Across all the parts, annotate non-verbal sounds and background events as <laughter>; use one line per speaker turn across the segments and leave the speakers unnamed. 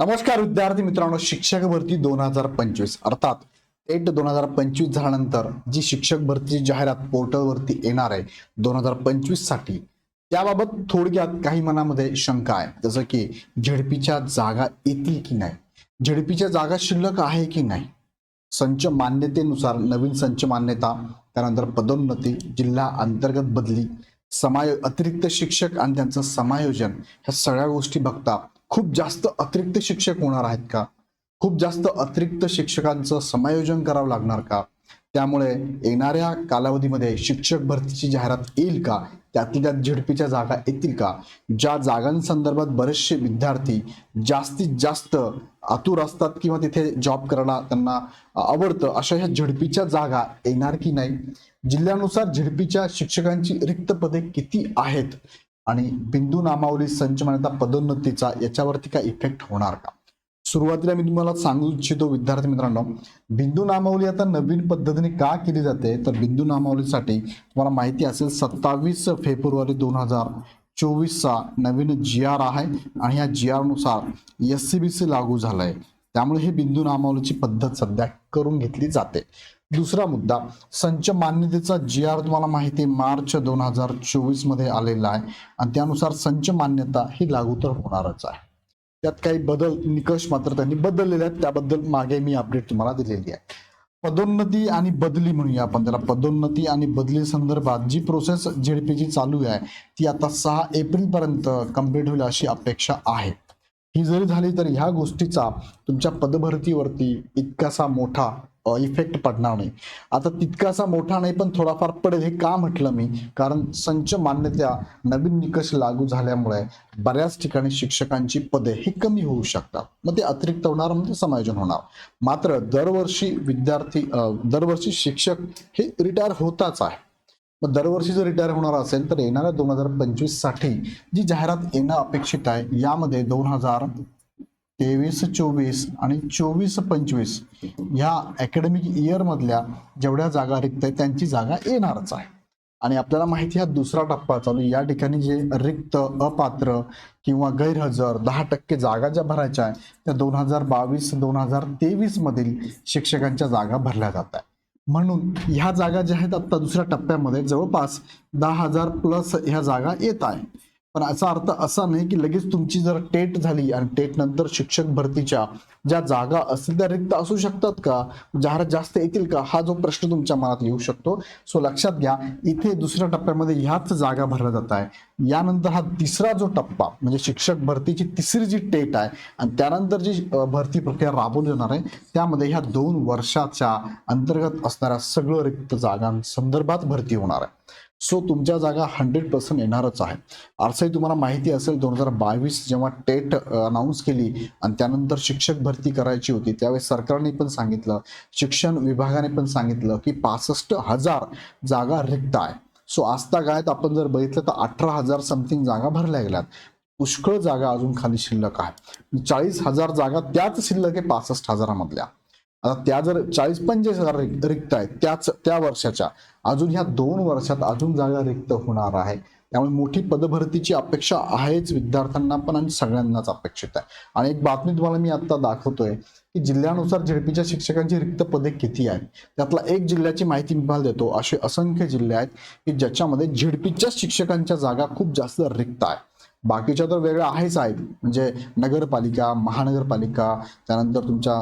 नमस्कार विद्यार्थी मित्रांनो शिक्षक भरती दोन हजार पंचवीस. अर्थात एट दोन हजार पंचवीस झाल्यानंतर जी शिक्षक भरतीची जाहिरात पोर्टलवरती येणार आहे दोन हजार पंचवीससाठी त्याबाबत थोडक्यात काही मनामध्ये शंका आहे. जसं की झेडपीच्या जागा येतील की नाही? झेडपीच्या जागा शिल्लक आहे की नाही? संच मान्यतेनुसार नवीन संच मान्यता त्यानंतर पदोन्नती जिल्हा अंतर्गत बदली समाय अतिरिक्त शिक्षक आणि त्यांचं समायोजन ह्या सगळ्या गोष्टी बघता खूप जास्त अतिरिक्त शिक्षक होणार आहेत का? खूप जास्त अतिरिक्त शिक्षकांचं समायोजन करावं लागणार का? त्यामुळे येणाऱ्या कालावधीमध्ये शिक्षक भरतीची जाहिरात येईल का? त्यातल्या त्यात झिडपीच्या जागा येतील का? ज्या जागांसंदर्भात बरेचसे विद्यार्थी जास्तीत जास्त आतुर असतात किंवा तिथे जॉब करायला त्यांना आवडतं अशा ह्या झिडपीच्या जागा येणार की नाही? जिल्ह्यानुसार झिडपीच्या शिक्षकांची रिक्त पदे किती आहेत? आणि बिंदू नामावली संच मान्यता पदोन्नतीचा याच्यावरती काय इफेक्ट होणार का? सुरुवातीला मी तुम्हाला सांगू इच्छितो विद्यार्थी मित्रांनो बिंदू नामावली आता नवीन पद्धतीने का केली जाते? तर बिंदू नामावलीसाठी तुम्हाला माहिती असेल सत्तावीस फेब्रुवारी दोन हजार चोवीसचा नवीन जी आर आहे आणि या जी आरनुसार एस सी बी सी लागू झालंय. त्यामुळे ही बिंदू नामावलीची पद्धत सध्या करून घेतली जाते. दुसरा मुद्दा संच मान्यतेचा जी आर तुम्हाला माहिती आहे मार्च दोन हजार चोवीसमध्ये आलेला आहे. आणि त्यानुसार संच मान्यता ही लागू तर होणारच आहे. त्यात काही बदल निकष मात्र त्यांनी बदललेले आहेत. त्याबद्दल मागे मी अपडेट तुम्हाला दिलेली आहे. पदोन्नती आणि बदली म्हणूया आपण त्याला. पदोन्नती आणि बदली संदर्भात जी प्रोसेस झेडपीची चालू आहे ती आता सहा एप्रिल पर्यंत कंप्लीट होईल अशी अपेक्षा आहे. ही जरी झाली तर ह्या गोष्टीचा तुमच्या पदभरतीवरती इतकासा मोठा इफेक्ट पडणार नाही. आता तितकासा मोठा नाही पण थोडाफार पडेल हे का म्हटलं मी? कारण संच मान्यता नवीन निकष लागू झाल्यामुळे बऱ्याच ठिकाणी शिक्षकांची पदे ही कमी होऊ शकतात. मग ते अतिरिक्त होणार म्हणजे समायोजन होणार. मात्र दरवर्षी विद्यार्थी दरवर्षी शिक्षक हे रिटायर होताच आहे. मग दरवर्षी जर रिटायर होणार असेल तर येणाऱ्या दोन हजार पंचवीससाठी जी जाहिरात येणं अपेक्षित आहे यामध्ये दोन हजार तेवीस चोवीस आणि चोवीस पंचवीस ह्या अकॅडमिक इयर मधल्या जेवढ्या जागा रिक्त आहेत त्यांची जागा येणारच आहे. आणि आपल्याला माहिती आहे हा दुसरा टप्पा चालू या ठिकाणी जे रिक्त अपात्र किंवा गैरहजर दहा टक्के जागा ज्या भरायच्या आहेत त्या दोन हजार बावीस दोन हजार तेवीस मधील शिक्षकांच्या जागा भरल्या जात आहे म्हणून ह्या जागा ज्या आहेत आता दुसऱ्या टप्प्यामध्ये जवळपास दहा हजार प्लस ह्या जागा येत आहे पण याचा अर्थ असा नाही की लगेच तुमची जर टेट झाली आणि टेट नंतर शिक्षक भरतीच्या ज्या जागा असतील त्या रिक्त असू शकतात का? जाहिरात जास्त येतील का? हा जो प्रश्न तुमच्या मनात येऊ शकतो. सो लक्षात घ्या इथे दुसऱ्या टप्प्यामध्ये ह्याच जागा भरल्या जात आहे. यानंतर हा तिसरा जो टप्पा म्हणजे शिक्षक भरतीची तिसरी जी टेट आहे आणि त्यानंतर जी भरती प्रक्रिया राबवली जाणार आहे त्यामध्ये ह्या दोन वर्षाच्या अंतर्गत असणाऱ्या सगळं रिक्त जागांसंदर्भात भरती होणार आहे. सो तुमच्या जागा हंड्रेड पर्सेंट येणारच आहे. आरसाई तुम्हाला माहिती असेल दोन हजार बावीस जेव्हा टेट अनाऊन्स केली आणि त्यानंतर शिक्षक भरती करायची होती त्यावेळेस सरकारने पण सांगितलं शिक्षण विभागाने पण सांगितलं की पासष्ट हजार जागा रिक्त आहे. सो आजता गायत आपण जर बघितलं तर अठरा हजार समथिंग जागा भरल्या गेल्यात. पुष्कळ जागा अजून खाली शिल्लक आहे. चाळीस हजार जागा त्याच शिल्लक आहे पासष्ट हजारामधल्या. आता त्या जर चाळीस पंचेचाळीस हजार रिक्त आहेत त्याच त्या वर्षाच्या. अजून ह्या दोन वर्षात अजून जागा रिक्त होणार आहे. त्यामुळे मोठी पदभरतीची अपेक्षा आहेच विद्यार्थ्यांना पण आणि सगळ्यांनाच अपेक्षित आहे. आणि एक बातमी तुम्हाला मी आता दाखवतोय की जिल्ह्यानुसार झेडपीच्या शिक्षकांची रिक्त पदे किती आहेत? त्यातला एक जिल्ह्याची माहिती मी तुम्हाला देतो. असे असंख्य जिल्हे आहेत की ज्याच्यामध्ये झेडपीच्या शिक्षकांच्या जागा खूप जास्त रिक्त आहे. बाकीच्या तर वेगळ्या आहेच आहेत. म्हणजे नगरपालिका महानगरपालिका त्यानंतर तुमच्या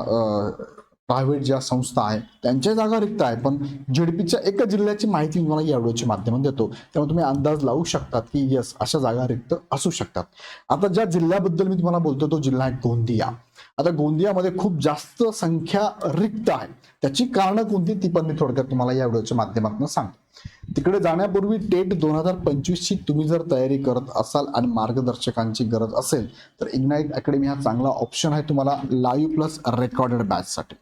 प्रायव्हेट ज्या संस्था आहे त्यांच्या जागा रिक्त आहे पण झेडपीच्या एका जिल्ह्याची माहिती मी तुम्हाला या व्हिडिओच्या माध्यमातून देतो. त्यामुळे तुम्ही अंदाज लावू शकतात की यस अशा जागा रिक्त असू शकतात. आता ज्या जिल्ह्याबद्दल मी तुम्हाला बोलतो तो जिल्हा आहे गोंदिया. आता गोंदियामध्ये खूप जास्त संख्या रिक्त आहे. त्याची कारणं कोणती ती पण मी थोडक्यात तुम्हाला या व्हिडिओच्या माध्यमातून सांगतो. तिकडे जाण्यापूर्वी टेट दोन हजार पंचवीसची तुम्ही जर तयारी करत असाल आणि मार्गदर्शकांची गरज असेल तर इग्नाईट अकॅडमी हा चांगला ऑप्शन आहे तुम्हाला लाईव्ह प्लस रेकॉर्डेड बॅचसाठी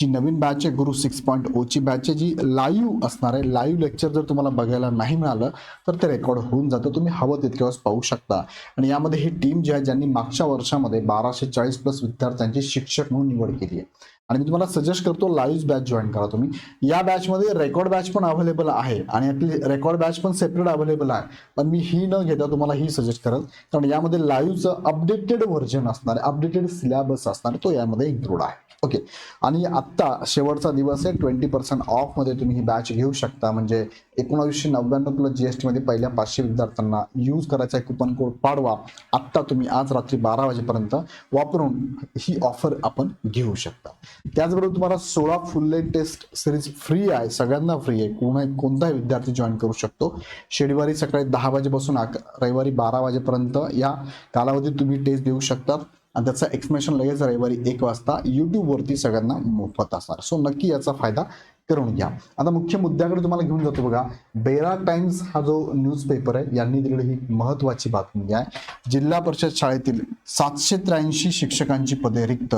जी नवीन बॅच आहे गुरु सिक्स पॉईंट ओची बॅच आहे जी लाईव्ह असणार आहे. लाईव्ह लेक्चर जर तुम्हाला बघायला नाही मिळालं तर ते रेकॉर्ड होऊन जातं. तुम्ही हवं तितक्या वेळेस पाहू शकता. आणि यामध्ये ही टीम जी आहे ज्यांनी मागच्या वर्षामध्ये बाराशे चाळीस प्लस विद्यार्थ्यांची शिक्षक म्हणून निवड केली आहे. आणि मी तुम्हाला सजेस्ट करतो लाईव्ह बॅच जॉईन करा तुम्ही. या बॅचमध्ये रेकॉर्ड बॅच पण अवेलेबल आहे आणि आपली रेकॉर्ड बॅच पण सेपरेट अवेलेबल आहे. पण मी ही न घेता तुम्हाला ही सजेस्ट करेल कारण यामध्ये लाईव्हचं अपडेटेड व्हर्जन असणार आहे. अपडेटेड सिलेबस असणार. तो यामध्ये इन्क्लूड आहे. ओके आणि आत्ता शेवटचा दिवस आहे ट्वेंटी पर्सेंट ऑफमध्ये तुम्ही ही बॅच घेऊ शकता. म्हणजे एकोणावीसशे नव्याण्णव प्लस जी एस टीमध्ये पहिल्या पाचशे विद्यार्थ्यांना यूज करायचा कुपन कोड पाडवा. आत्ता तुम्ही आज रात्री बारा वाजेपर्यंत वापरून ही ऑफर आपण घेऊ शकता. त्याचबरोबर तुम्हाला सोळा फुल टेस्ट सिरीज फ्री आहे सगळ्यांना फ्री आहे. कोणा कोणताही विद्यार्थी जॉईन करू शकतो. शनिवारी सकाळी दहा वाजेपासून अक- रविवारी बारा वाजेपर्यंत या कालावधीत तुम्ही टेस्ट देऊ शकता आणि त्याचं एक्सप्लेनेशन लगेच रविवारी एक वाजता युट्यूबवरती सगळ्यांना मोफत असणार. सो नक्की याचा फायदा करून घ्या. आता मुख्य मुद्द्याकडे तुम्हाला घेऊन जातो बघा. बेरा टाइम्स हा जो न्यूजपेपर आहे यांनी दिलेली ही महत्वाची बातमी म्हणजे आहे जिल्हा परिषद शाळेतील सातशे त्र्याऐंशी शिक्षकांची पदे रिक्त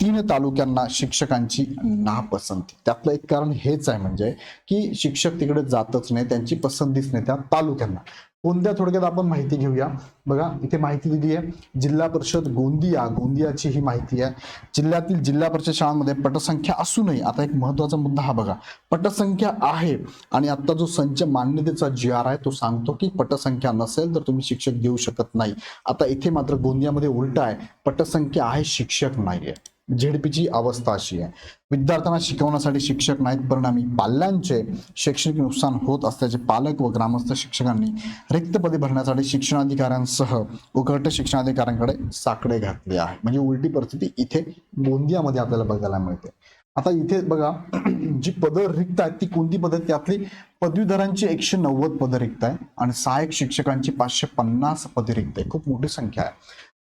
तीन तालुक्यांना शिक्षकांची नापसंती. त्यातलं एक कारण हेच आहे म्हणजे की शिक्षक तिकडे जातच नाही त्यांची पसंतीच नाही त्या तालुक्यांना. कोणत्या थोडक्यात आपण माहिती घेऊया? बघा इथे माहिती दिली आहे. जिल्हा परिषद गोंदिया. गोंदियाची ही माहिती आहे. जिल्ह्यातील जिल्हा परिषद शाळांमध्ये पटसंख्या असूनही आता एक महत्त्वाचा मुद्दा हा बघा. पटसंख्या आहे आणि आता जो संच मान्यतेचा जी आर आहे तो सांगतो की पटसंख्या नसेल तर तुम्ही शिक्षक देऊ शकत नाही. आता इथे मात्र गोंदियामध्ये उलट आहे. पटसंख्या आहे शिक्षक नाहीये. झेडपीची अवस्था अशी आहे. विद्यार्थ्यांना शिकवण्यासाठी शिक्षक नाहीत परिणामी पाल्यांचे शैक्षणिक नुकसान होत असल्याचे पालक व ग्रामस्थ शिक्षकांनी रिक्त पदे भरण्यासाठी शिक्षणाधिकाऱ्यांसह उकरटे शिक्षणाधिकाऱ्यांकडे साकडे घातले आहे. म्हणजे उलटी परिस्थिती इथे गोंदियामध्ये आपल्याला बघायला मिळते. आता इथे बघा <clears throat> जी पदं रिक्त आहेत ती कोणती पदं? ती त्यातली पदवीधरांची एकशे नव्वद पदं रिक्त आहे आणि सहाय्यक शिक्षकांची पाचशे पन्नास पदे रिक्त आहे खूप मोठी संख्या आहे.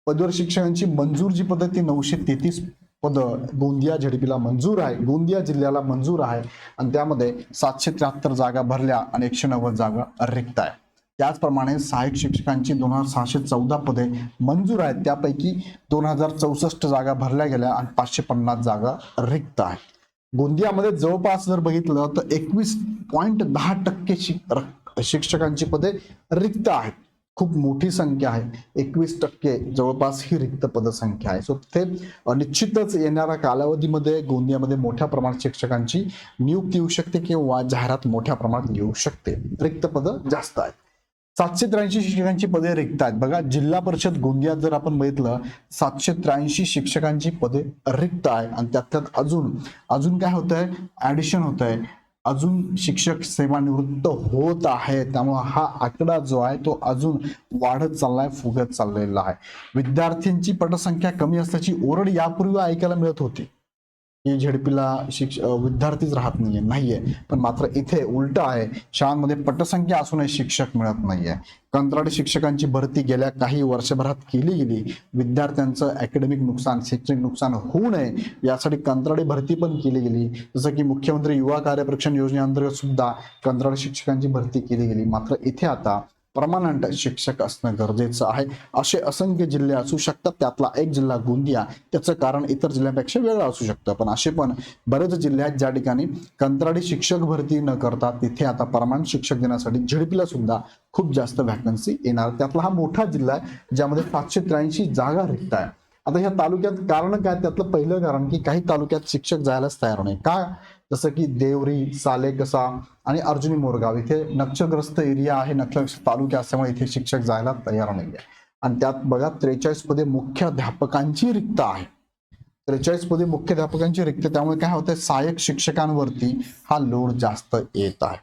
पदवीधर शिक्षकांची मंजूर जी पदं ती नऊशे तेहतीस पदं गोंदिया झेडपीला मंजूर आहे. गोंदिया जिल्ह्याला मंजूर आहे. आणि त्यामध्ये सातशे त्र्याहत्तर जागा भरल्या आणि एकशे नव्वद जागा रिक्त आहे. त्याचप्रमाणे सहाय्यक शिक्षकांची दोन हजार सहाशे चौदा पदे मंजूर आहेत. त्यापैकी दोन हजार चौसष्ट जागा भरल्या गेल्या आणि पाचशे पन्नास जागा रिक्त आहेत. गोंदियामध्ये जवळपास जर बघितलं तर एकवीस पॉईंट दहा टक्के र- शिक्षकांची पदे रिक्त आहेत. खूप मोठी संख्या आहे. एकवीस टक्के जवळपास ही रिक्त पदसंख्या आहे. सो ते निश्चितच येणाऱ्या कालावधीमध्ये गोंदियामध्ये मोठ्या प्रमाणात शिक्षकांची नियुक्ती येऊ शकते किंवा जाहिरात मोठ्या प्रमाणात येऊ शकते. रिक्त पदं जास्त आहेत. सातशे त्र्याऐंशी शिक्षकांची पदे रिक्त आहेत. बघा जिल्हा परिषद गोंदियात जर आपण बघितलं सातशे त्र्याऐंशी शिक्षकांची पदे रिक्त आहे आणि त्यात त्यात अजून अजून काय होत आहे ऍडिशन होत आहे अजून शिक्षक सेवानिवृत्त होत आहे. त्यामुळं हा आकडा जो आहे तो अजून वाढत चाललाय फुगत चाललेला आहे. विद्यार्थ्यांची पटसंख्या कमी असल्याची ओरड यापूर्वी ऐकायला मिळत होती. की झेडपीला शिक्ष विद्यार्थीच राहत नाहीये नाहीये. पण मात्र इथे उलट आहे शाळांमध्ये पटसंख्या असूनही शिक्षक मिळत नाहीये. कंत्राटी शिक्षकांची भरती गेल्या काही वर्षभरात केली गेली. विद्यार्थ्यांचं अकॅडमिक नुकसान शैक्षणिक नुकसान होऊ नये यासाठी कंत्राटी भरती पण केली गेली. जसं की मुख्यमंत्री युवा कार्यप्रक्षण योजनेअंतर्गत सुद्धा कंत्राटी शिक्षकांची भरती केली गेली. मात्र इथे आता परमानंट शिक्षक असणं गरजेचं आहे. असे असंख्य जिल्हे असू शकतात. त्यातला एक जिल्हा गोंदिया. त्याचं कारण इतर जिल्ह्यांपेक्षा वेगळं असू शकतं. पण असे पण बरेच जिल्हे आहेत ज्या ठिकाणी कंत्राटी शिक्षक भरती न करता तिथे आता परमानंट शिक्षक देण्यासाठी झेडपीला सुद्धा खूप जास्त व्हॅकन्सी येणार. त्यातला हा मोठा जिल्हा आहे ज्यामध्ये सातशे त्र्याऐंशी जागा रिक्त आहे. आता ह्या तालुक्यात कारण काय? त्यातलं पहिलं कारण की काही तालुक्यात शिक्षक जायलाच तयार नाही. का? जसं की देवरी सालेकसा आणि अर्जुनी मोरगाव. इथे नक्षलग्रस्त एरिया आहे नक्षलग्रस्त तालुका असल्यामुळे इथे शिक्षक जायला तयार नाही आहे आणि त्यात बघा त्रेचाळीस पदे मुख्याध्यापकांची रिक्त आहे. त्रेचाळीस पदे मुख्याध्यापकांची रिक्त त्यामुळे काय होतंय सहाय्यक शिक्षकांवरती हा लोड जास्त येत आहे.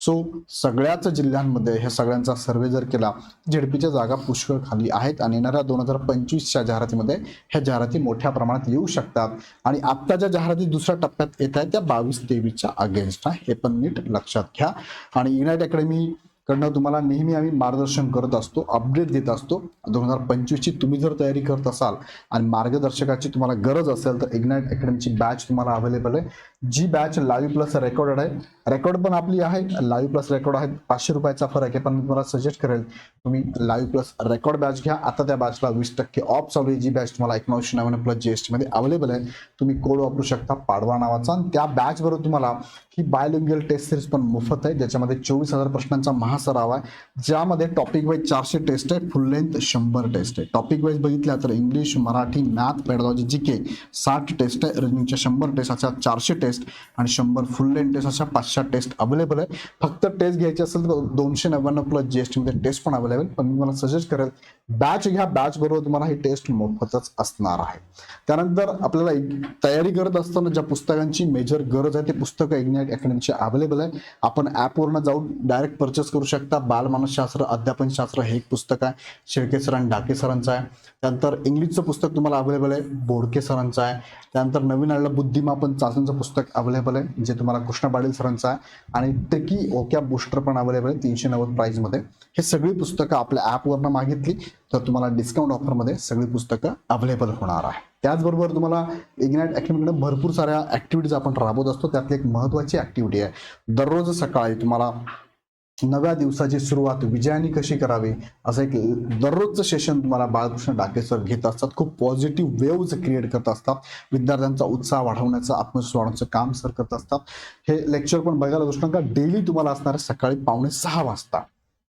सो सगळ्याच जिल्ह्यांमध्ये ह्या सगळ्यांचा सर्वे जर केला झेडपीच्या जागा पुष्कळ खाली आहेत आणि येणाऱ्या दोन हजार पंचवीसच्या जाहिरातीमध्ये ह्या जाहिराती मोठ्या प्रमाणात येऊ शकतात. आणि आत्ताच्या जाहिराती दुसऱ्या टप्प्यात येत आहेत त्या बावीस तेवीसच्या अगेन्स्ट आहे. हे पण नीट लक्षात घ्या. आणि युनाईट अकॅडमी कडनं तुम्हाला नेहमी आम्ही मार्गदर्शन करत असतो अपडेट देत असतो. दोन हजार पंचवीसची तुम्ही जर तयारी करत असाल आणि मार्गदर्शकाची तुम्हाला गरज असेल तर इग्नाइट अकॅडमीची बॅच तुम्हाला अवेलेबल आहे. जी बॅच लाईव्ह प्लस रेकॉर्डेड आहे. रेकॉर्ड पण आपली आहे. लाईव्ह प्लस रेकॉर्ड आहे पाचशे रुपयाचा फरक आहे. पण मी तुम्हाला सजेस्ट करेल तुम्ही लाईव्ह प्लस रेकॉर्ड बॅच घ्या. आता त्या बॅचला वीस टक्के ऑफ चालू आहे. जी बॅच तुम्हाला एकोणीसशे नव्याण्णव प्लस जी एसमध्ये अवेलेबल आहे तुम्ही कोड वापरू शकता पाडवा नावाचा. आणि त्या बॅच बरोबर तुम्हाला ही बायोलिंगल टेस्ट सिरीज पण मोफत आहे. ज्याच्यामध्ये चोवीस हजार प्रश्नांचा महासराव आहे. ज्यामध्ये टॉपिक वाईज चारशे टेस्ट आहे. फुल लेंथ शंभर टेस्ट आहे. टॉपिक वाईज बघितल्या तर English Marathi math pedology G K साठ टेस्ट आहे. रिजनिंगच्या शंभर टेस्ट अशा चारशे टेस्ट आणि शंभर फुल लेन टेस्ट अशा पाचशे टेस्ट अवेलेबल आहे. फक्त टेस्ट घ्यायची असेल तर दोनशे नव्याण्णव प्लस जीएसटीमध्ये टेस्ट पण अवेलेबल पण मी मला सजेस्ट करेल बॅच घ्या बॅच बरोबर तुम्हाला ही टेस्ट मोफतच असणार आहे. त्यानंतर आपल्याला तयारी करत असताना ज्या पुस्तकांची मेजर गरज आहे ते पुस्तकं इग्नॅट अकॅडमीची अवेलेबल आहे. आपण ॲपवरनं जाऊन डायरेक्ट परचेस करू शकता. बालमानसशास्त्र अध्यापनशास्त्र हे एक पुस्तक आहे. शेळके सर आणि डाके सरांचं आहे. त्यानंतर इंग्लिशचं पुस्तक तुम्हाला अवेलेबल आहे. बोडके सरांचं आहे. त्यानंतर नवीन आलेलं बुद्धिमापन चाचणीचं पुस्तक पुस्तक अवेलेबल आहे जे तुम्हाला कृष्णा पाटील सरांचं आहे. आणि ट्रिकी ओक्या बुस्टर पण अवेलेबल आहे तीनशे नव्वद प्राईजमध्ये हे सगळी पुस्तकं आपल्या ॲपवरनं मागितली तर तुम्हाला डिस्काउंट ऑफरमध्ये सगळी पुस्तकं अवेलेबल होणार आहे. त्याचबरोबर तुम्हाला इग्नाइट अकॅडमीकडे भरपूर साऱ्या ॲक्टिव्हिटीज आपण राबवत असतो. त्यातली एक महत्त्वाची ॲक्टिव्हिटी आहे. दररोज सकाळी तुम्हाला नव्या दिवसाची सुरुवात विजयाने कशी करावी? असं एक दररोजचं सेशन तुम्हाला बाळकृष्ण डाके सर घेत असतात. खूप पॉझिटिव्ह वेव्ज क्रिएट करत असतात. विद्यार्थ्यांचा उत्साह वाढवण्याचं आत्मविश्वास वाढवण्याचं काम सर करत असतात. हे लेक्चर पण बघायला गोष्ट का डेली तुम्हाला असणार सकाळी पावणे सहा वाजता.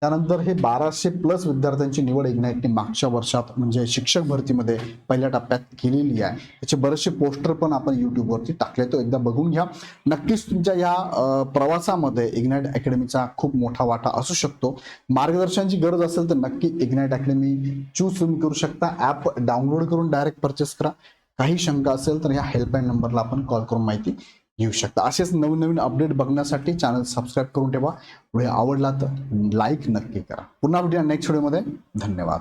त्यानंतर हे बाराशे प्लस विद्यार्थ्यांची निवड इग्नाईटने मागच्या वर्षात म्हणजे शिक्षक भरतीमध्ये पहिल्या टप्प्यात केलेली आहे. त्याचे बरेचसे पोस्टर पण आपण युट्यूबवरती टाकले तो एकदा बघून घ्या. नक्कीच तुमच्या या प्रवासामध्ये इग्नाइट अकॅडमीचा खूप मोठा वाटा असू शकतो. मार्गदर्शनाची गरज असेल तर नक्की इग्नाइट अकॅडमी चूज तुम्ही करू शकता. ॲप डाउनलोड करून डायरेक्ट परचेस करा. काही शंका असेल तर या हेल्पलाईन नंबरला आपण कॉल करून माहिती घेऊ शकता. असेच नवीन नवीन अपडेट बघण्यासाठी चॅनल सबस्क्राईब करून ठेवा. व्हिडिओ आवडला तर लाईक नक्की करा. पुन्हा भेटूया नेक्स्ट व्हिडिओमध्ये धन्यवाद.